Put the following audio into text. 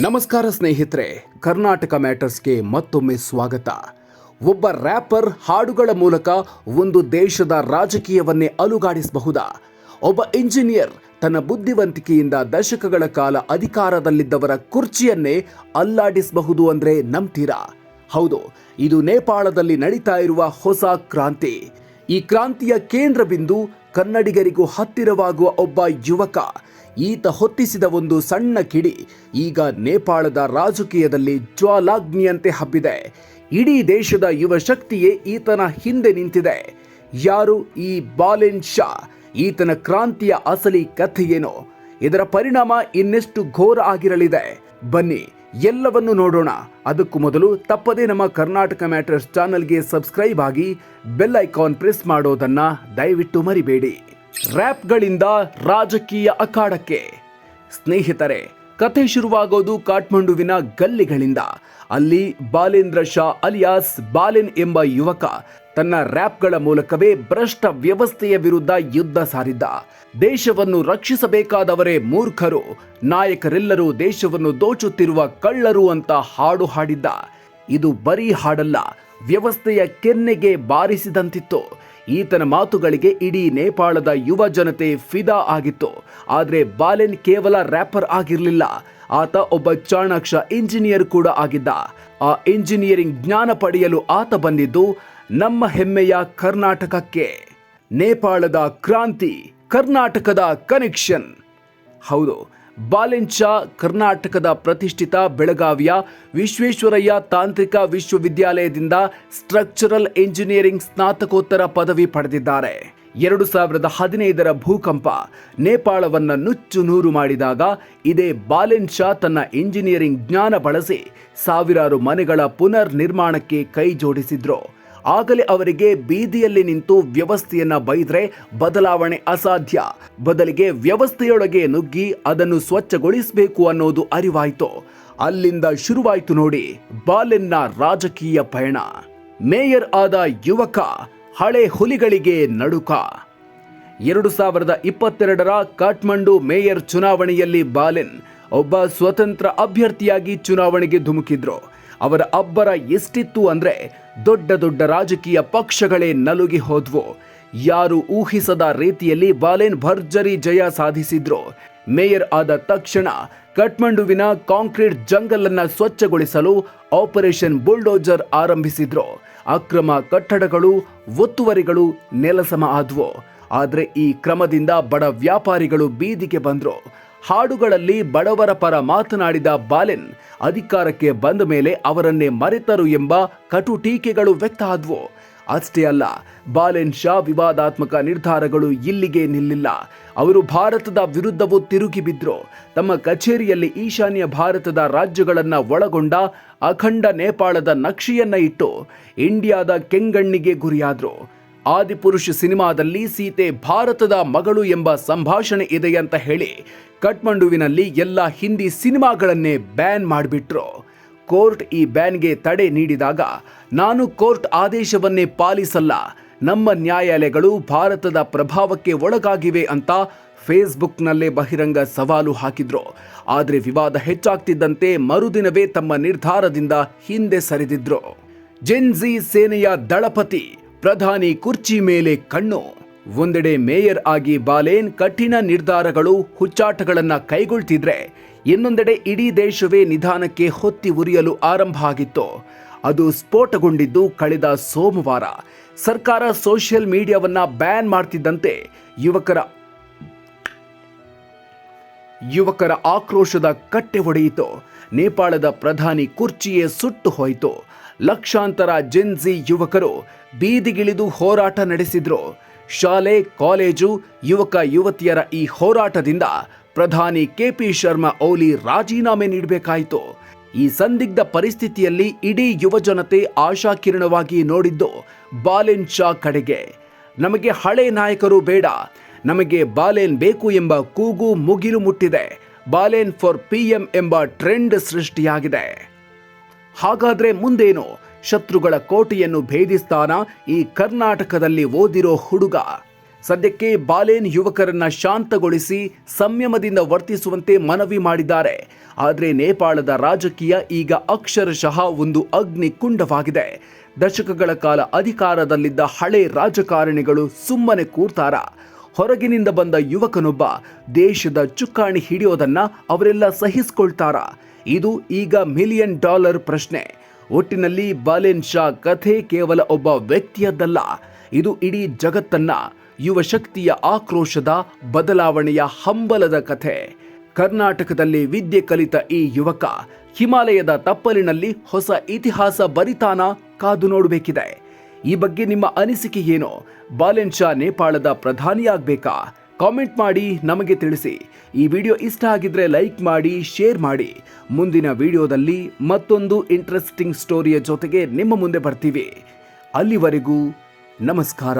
ನಮಸ್ಕಾರ ಸ್ನೇಹಿತರೆ, ಕರ್ನಾಟಕ ಮ್ಯಾಟರ್ಸ್ಗೆ ಮತ್ತೊಮ್ಮೆ ಸ್ವಾಗತ. ಒಬ್ಬ ರ್ಯಾಪರ್ ಹಾಡುಗಳ ಮೂಲಕ ಒಂದು ದೇಶದ ರಾಜಕೀಯವನ್ನೇ ಅಲುಗಾಡಿಸಬಹುದಾ? ಒಬ್ಬ ಇಂಜಿನಿಯರ್ ತನ್ನ ಬುದ್ಧಿವಂತಿಕೆಯಿಂದ ದಶಕಗಳ ಕಾಲ ಅಧಿಕಾರದಲ್ಲಿದ್ದವರ ಕುರ್ಚಿಯನ್ನೇ ಅಲ್ಲಾಡಿಸಬಹುದು ಅಂದ್ರೆ ನಂಬ್ತೀರಾ? ಹೌದು, ಇದು ನೇಪಾಳದಲ್ಲಿ ನಡೀತಾ ಇರುವ ಹೊಸ ಕ್ರಾಂತಿ. ಈ ಕ್ರಾಂತಿಯ ಕೇಂದ್ರ ಬಿಂದು ಕನ್ನಡಿಗರಿಗೂ ಹತ್ತಿರವಾಗುವ ಒಬ್ಬ ಯುವಕ. ಈತ ಹೊತ್ತಿಸಿದ ಒಂದು ಸಣ್ಣ ಕಿಡಿ ಈಗ ನೇಪಾಳದ ರಾಜಕೀಯದಲ್ಲಿ ಜ್ವಾಲಾಗ್ನಿಯಂತೆ ಹಬ್ಬಿದೆ. ಇಡೀ ದೇಶದ ಯುವ ಶಕ್ತಿಯೇ ಈತನ ಹಿಂದೆ ನಿಂತಿದೆ. ಯಾರು ಈ ಬಾಲೆನ್ ಶಾ? ಈತನ ಕ್ರಾಂತಿಯ ಅಸಲಿ ಕಥೆಯೇನು ಇದರ ಪರಿಣಾಮ ಇನ್ನೆಷ್ಟು ಘೋರ ಆಗಿರಲಿದೆ? ಬನ್ನಿ, ಎಲ್ಲವನ್ನು ನೋಡೋಣ. ಅದಕ್ಕೂ ಮೊದಲು ತಪ್ಪದೇ ನಮ್ಮ ಕರ್ನಾಟಕ ಮ್ಯಾಟರ್ಸ್ ಚಾನಲ್ಗೆ ಸಬ್ಸ್ಕ್ರೈಬ್ ಆಗಿ ಬೆಲ್ ಐಕಾನ್ ಪ್ರೆಸ್ ಮಾಡೋದನ್ನ ದಯವಿಟ್ಟು ಮರಿಬೇಡಿ. ರ್ಯಾಪ್ಗಳಿಂದ ರಾಜಕೀಯ ಅಖಾಡಕ್ಕೆ. ಸ್ನೇಹಿತರೆ, ಕಥೆ ಶುರುವಾಗೋದು ಕಾಠ್ಮಂಡುವಿನ ಗಲ್ಲಿಗಳಿಂದ. ಅಲ್ಲಿ ಬಾಲೇಂದ್ರ ಶಾ ಅಲಿಯಾಸ್ ಬಾಲಿನ್ ಎಂಬ ಯುವಕ ತನ್ನ ರ್ಯಾಪ್ಗಳ ಮೂಲಕವೇ ಭ್ರಷ್ಟ ವ್ಯವಸ್ಥೆಯ ವಿರುದ್ಧ ಯುದ್ಧ ಸಾರಿದ್ದ. ದೇಶವನ್ನು ರಕ್ಷಿಸಬೇಕಾದವರೇ ಮೂರ್ಖರು, ನಾಯಕರೆಲ್ಲರೂ ದೇಶವನ್ನು ದೋಚುತ್ತಿರುವ ಕಳ್ಳರು ಅಂತ ಹಾಡು ಹಾಡಿದ್ದ. ಇದು ಬರೀ ಹಾಡಲ್ಲ, ವ್ಯವಸ್ಥೆಯ ಕೆನ್ನೆಗೆ ಬಾರಿಸಿದಂತಿತ್ತು. ಈತನ ಮಾತುಗಳಿಗೆ ಇಡೀ ನೇಪಾಳದ ಯುವ ಜನತೆ ಫಿದಾ ಆಗಿತ್ತು. ಆದರೆ ಬಾಲೆನ್ ಕೇವಲ ರ್ಯಾಪರ್ ಆಗಿರಲಿಲ್ಲ. ಆತ ಒಬ್ಬ ಚಾಣಾಕ್ಷ ಇಂಜಿನಿಯರ್ ಕೂಡ ಆಗಿದ್ದ. ಆ ಇಂಜಿನಿಯರಿಂಗ್ ಜ್ಞಾನ ಪಡೆಯಲು ಆತ ಬಂದಿದ್ದು ನಮ್ಮ ಹೆಮ್ಮೆಯ ಕರ್ನಾಟಕಕ್ಕೆ. ನೇಪಾಳದ ಕ್ರಾಂತಿ, ಕರ್ನಾಟಕದ ಕನೆಕ್ಷನ್. ಹೌದು ಬಾಲೆಂಚಾ ಕರ್ನಾಟಕದ ಪ್ರತಿಷ್ಠಿತ ಬೆಳಗಾವಿಯ ವಿಶ್ವೇಶ್ವರಯ್ಯ ತಾಂತ್ರಿಕ ವಿಶ್ವವಿದ್ಯಾಲಯದಿಂದ ಸ್ಟ್ರಕ್ಚರಲ್ ಇಂಜಿನಿಯರಿಂಗ್ ಸ್ನಾತಕೋತ್ತರ ಪದವಿ ಪಡೆದಿದ್ದಾರೆ. ಎರಡು ಸಾವಿರದ ಹದಿನೈದರ ಭೂಕಂಪ ನೇಪಾಳವನ್ನು ನುಚ್ಚು ನೂರು ಮಾಡಿದಾಗ ಇದೇ ಬಾಲೆನ್ ಶಾ ತನ್ನ ಇಂಜಿನಿಯರಿಂಗ್ ಜ್ಞಾನ ಬಳಸಿ ಸಾವಿರಾರು ಮನೆಗಳ ಪುನರ್ ನಿರ್ಮಾಣಕ್ಕೆ ಕೈ ಜೋಡಿಸಿದ್ರು. ಆಗಲೇ ಅವರಿಗೆ ಬೀದಿಯಲ್ಲಿ ನಿಂತು ವ್ಯವಸ್ಥೆಯನ್ನ ಬೈದ್ರೆ ಬದಲಾವಣೆ ಅಸಾಧ್ಯ. ಬದಲಿಗೆ ವ್ಯವಸ್ಥೆಯೊಳಗೆ ನುಗ್ಗಿ ಅದನ್ನು ಸ್ವಚ್ಛಗೊಳಿಸಬೇಕು ಅನ್ನೋದು ಅರಿವಾಯಿತು. ಅಲ್ಲಿಂದ ಶುರುವಾಯಿತು ನೋಡಿ, ಬಾಲೆನ್ನ ರಾಜಕೀಯ ಪಯಣ. ಮೇಯರ್ ಆದ ಯುವಕ, ಹಳೆ ಹುಲಿಗಳಿಗೆ ನಡುಕ. ಎರಡು ಸಾವಿರದ ಇಪ್ಪತ್ತೆರಡರ ಕಾಠ್ಮಂಡು ಮೇಯರ್ ಚುನಾವಣೆಯಲ್ಲಿ ಬಾಲೆನ್ ಒಬ್ಬ ಸ್ವತಂತ್ರ ಅಭ್ಯರ್ಥಿಯಾಗಿ ಚುನಾವಣೆಗೆ ಧುಮುಕಿದ್ರು. ಅವರ ಅಬ್ಬರ ಎಷ್ಟಿತ್ತು ಅಂದ್ರೆ ದೊಡ್ಡ ದೊಡ್ಡ ರಾಜಕೀಯ ಪಕ್ಷಗಳೇ ನಲುಗಿ ಹೋದ್ವು. ಯಾರು ಊಹಿಸದ ರೀತಿಯಲ್ಲಿ ಬಾಲೆನ್ ಭರ್ಜರಿ ಜಯ ಸಾಧಿಸಿದ್ರು. ಮೇಯರ್ ಆದ ತಕ್ಷಣ ಕಠ್ಮಂಡುವಿನ ಕಾಂಕ್ರೀಟ್ ಜಂಗಲ್ ಅನ್ನ ಸ್ವಚ್ಛಗೊಳಿಸಲು ಆಪರೇಷನ್ ಬುಲ್ಡೋಜರ್ ಆರಂಭಿಸಿದ್ರು. ಅಕ್ರಮ ಕಟ್ಟಡಗಳು, ಒತ್ತುವರಿಗಳು ನೆಲಸಮ ಆದ್ವು. ಆದ್ರೆ ಈ ಕ್ರಮದಿಂದ ಬಡ ವ್ಯಾಪಾರಿಗಳು ಬೀದಿಗೆ ಬಂದ್ರು. ಹಾಡುಗಳಲ್ಲಿ ಬಡವರ ಪರ ಮಾತನಾಡಿದ ಬಾಲೆನ್ ಅಧಿಕಾರಕ್ಕೆ ಬಂದ ಮೇಲೆ ಅವರನ್ನೇ ಮರೆತರು ಎಂಬ ಕಟು ಟೀಕೆಗಳು ವ್ಯಕ್ತ ಆದ್ವು. ಅಷ್ಟೇ ಅಲ್ಲ, ಬಾಲೆನ್ ಶಾ ವಿವಾದಾತ್ಮಕ ನಿರ್ಧಾರಗಳು ಇಲ್ಲಿಗೆ ನಿಲ್ಲಿಲ್ಲ. ಅವರು ಭಾರತದ ವಿರುದ್ಧವೂ ತಿರುಗಿ ಬಿದ್ರು. ತಮ್ಮ ಕಚೇರಿಯಲ್ಲಿ ಈಶಾನ್ಯ ಭಾರತದ ರಾಜ್ಯಗಳನ್ನು ಒಳಗೊಂಡ ಅಖಂಡ ನೇಪಾಳದ ನಕ್ಷೆಯನ್ನ ಇಟ್ಟು ಇಂಡಿಯಾದ ಕೆಂಗಣ್ಣಿಗೆ ಗುರಿಯಾದ್ರು. ಆದಿಪುರುಷ ಸಿನಿಮಾದಲ್ಲಿ ಸೀತೆ ಭಾರತದ ಮಗಳು ಎಂಬ ಸಂಭಾಷಣೆ ಇದೆ ಅಂತ ಹೇಳಿ ಕಠ್ಮಂಡುವಿನಲ್ಲಿ ಎಲ್ಲ ಹಿಂದಿ ಸಿನಿಮಾಗಳನ್ನೇ ಬ್ಯಾನ್ ಮಾಡಿಬಿಟ್ರು. ಕೋರ್ಟ್ ಈ ಬ್ಯಾನ್ಗೆ ತಡೆ ನೀಡಿದಾಗ, ನಾನು ಕೋರ್ಟ್ ಆದೇಶವನ್ನೇ ಪಾಲಿಸಲ್ಲ. ನಮ್ಮ ನ್ಯಾಯಾಲಯಗಳು ಭಾರತದ ಪ್ರಭಾವಕ್ಕೆ ಒಳಗಾಗಿವೆ ಅಂತ ಫೇಸ್ಬುಕ್ನಲ್ಲೇ ಬಹಿರಂಗ ಸವಾಲು ಹಾಕಿದ್ರು. ಆದರೆ ವಿವಾದ ಹೆಚ್ಚಾಗ್ತಿದ್ದಂತೆ ಮರುದಿನವೇ ತಮ್ಮ ನಿರ್ಧಾರದಿಂದ ಹಿಂದೆ ಸರಿದಿದ್ರು. ಜೆನ್ಜಿ ಸೇನೆಯ ದಳಪತಿ ಪ್ರಧಾನಿ ಕುರ್ಚಿ ಮೇಲೆ ಕಣ್ಣು. ಒಂದೆಡೆ ಮೇಯರ್ ಆಗಿ ಬಾಲೇನ್ ಕಠಿಣ ನಿರ್ಧಾರಗಳು, ಹುಚ್ಚಾಟಗಳನ್ನು ಕೈಗೊಳ್ತಿದ್ರೆ ಇನ್ನೊಂದೆಡೆ ಇಡೀ ದೇಶವೇ ನಿಧಾನಕ್ಕೆ ಹೊತ್ತಿ ಉರಿಯಲು ಆರಂಭ ಆಗಿತ್ತು. ಅದು ಸ್ಫೋಟಗೊಂಡಿದ್ದು ಕಳೆದ ಸೋಮವಾರ. ಸರ್ಕಾರ ಸೋಷಿಯಲ್ ಮೀಡಿಯಾವನ್ನ ಬ್ಯಾನ್ ಮಾಡ್ತಿದ್ದಂತೆ ಯುವಕರ ಯುವಕರ ಆಕ್ರೋಶದ ಕಟ್ಟೆ ಒಡೆಯಿತು ನೇಪಾಳದ ಪ್ರಧಾನಿ ಕುರ್ಚಿಯೇ ಸುಟ್ಟು ಹೋಯಿತು. ಲಕ್ಷಾಂತರ ಜೆನ್ಜಿ ಯುವಕರು ಬೀದಿಗಿಳಿದು ಹೋರಾಟ ನಡೆಸಿದ್ರು. ಶಾಲೆ, ಕಾಲೇಜು, ಯುವಕ, ಯುವತಿಯರ ಈ ಹೋರಾಟದಿಂದ ಪ್ರಧಾನಿ ಕೆಪಿ ಶರ್ಮಾ ಓಲಿ ರಾಜೀನಾಮೆ ನೀಡಬೇಕಾಯಿತು. ಈ ಸಂದಿಗ್ಧ ಪರಿಸ್ಥಿತಿಯಲ್ಲಿ ಇಡೀ ಯುವಜನತೆ ಆಶಾಕಿರಣವಾಗಿ ನೋಡಿದ್ದು ಬಾಲೆನ್ ಶಾ ಕಡೆಗೆ. ನಮಗೆ ಹಳೆ ನಾಯಕರು ಬೇಡ, ನಮಗೆ ಬಾಲೆನ್ ಬೇಕು ಎಂಬ ಕೂಗು ಮುಗಿಲು ಮುಟ್ಟಿದೆ. ಬಾಲೇನ್ ಫಾರ್ ಪಿಎಂ ಎಂಬ ಟ್ರೆಂಡ್ ಸೃಷ್ಟಿಯಾಗಿದೆ. ಹಾಗಾದ್ರೆ ಮುಂದೇನು? ಶತ್ರುಗಳ ಕೋಟೆಯನ್ನು ಭೇದಿಸ್ತಾನ ಈ ಕರ್ನಾಟಕದಲ್ಲಿ ಓದಿರೋ ಹುಡುಗ. ಸದ್ಯಕ್ಕೆ ಬಾಲೇನ್ ಯುವಕರನ್ನ ಶಾಂತಗೊಳಿಸಿ ಸಂಯಮದಿಂದ ವರ್ತಿಸುವಂತೆ ಮನವಿ ಮಾಡಿದ್ದಾರೆ. ಆದರೆ ನೇಪಾಳದ ರಾಜಕೀಯ ಈಗ ಅಕ್ಷರಶಃ ಒಂದು ಅಗ್ನಿಕುಂಡವಾಗಿದೆ. ದಶಕಗಳ ಕಾಲ ಅಧಿಕಾರದಲ್ಲಿದ್ದ ಹಳೆ ರಾಜಕಾರಣಿಗಳು ಸುಮ್ಮನೆ ಕೂರ್ತಾರ. ಹೊರಗಿನಿಂದ ಬಂದ ಯುವಕನೊಬ್ಬ ದೇಶದ ಚುಕ್ಕಾಣಿ ಹಿಡಿಯೋದನ್ನ ಅವರೆಲ್ಲ ಸಹಿಸಿಕೊಳ್ತಾರ. ಇದು ಈಗ ಮಿಲಿಯನ್ ಡಾಲರ್ ಪ್ರಶ್ನೆ. ಒಟ್ಟಿನಲ್ಲಿ ಬಾಲೆನ್ ಶಾ ಕಥೆ ಕೇವಲ ಒಬ್ಬ ವ್ಯಕ್ತಿಯದ್ದಲ್ಲ. ಇದು ಇಡೀ ಜಗತ್ತನ್ನ, ಯುವ ಶಕ್ತಿಯ ಆಕ್ರೋಶದ ಬದಲಾವಣೆಯ ಹಂಬಲದ ಕಥೆ. ಕರ್ನಾಟಕದಲ್ಲಿ ವಿದ್ಯೆ ಕಲಿತ ಈ ಯುವಕ ಹಿಮಾಲಯದ ತಪ್ಪಲಿನಲ್ಲಿ ಹೊಸ ಇತಿಹಾಸ ಬರಿತಾನ ಕಾದು ನೋಡಬೇಕಿದೆ. ಈ ಬಗ್ಗೆ ನಿಮ್ಮ ಅನಿಸಿಕೆ ಏನು? ಬಾಲೆನ್ ಶಾ ನೇಪಾಳದ ಪ್ರಧಾನಿಯಾಗಬೇಕಾ? ಕಾಮೆಂಟ್ ಮಾಡಿ ನಮಗೆ ತಿಳಿಸಿ. ಈ ವಿಡಿಯೋ ಇಷ್ಟ ಆಗಿದ್ರೆ ಲೈಕ್ ಮಾಡಿ, ಶೇರ್ ಮಾಡಿ. ಮುಂದಿನ ವಿಡಿಯೋದಲ್ಲಿ ಮತ್ತೊಂದು ಇಂಟ್ರೆಸ್ಟಿಂಗ್ ಸ್ಟೋರಿಯ ಜೊತೆಗೆ ನಿಮ್ಮ ಮುಂದೆ ಬರ್ತೀವಿ. ಅಲ್ಲಿವರೆಗೂ ನಮಸ್ಕಾರ.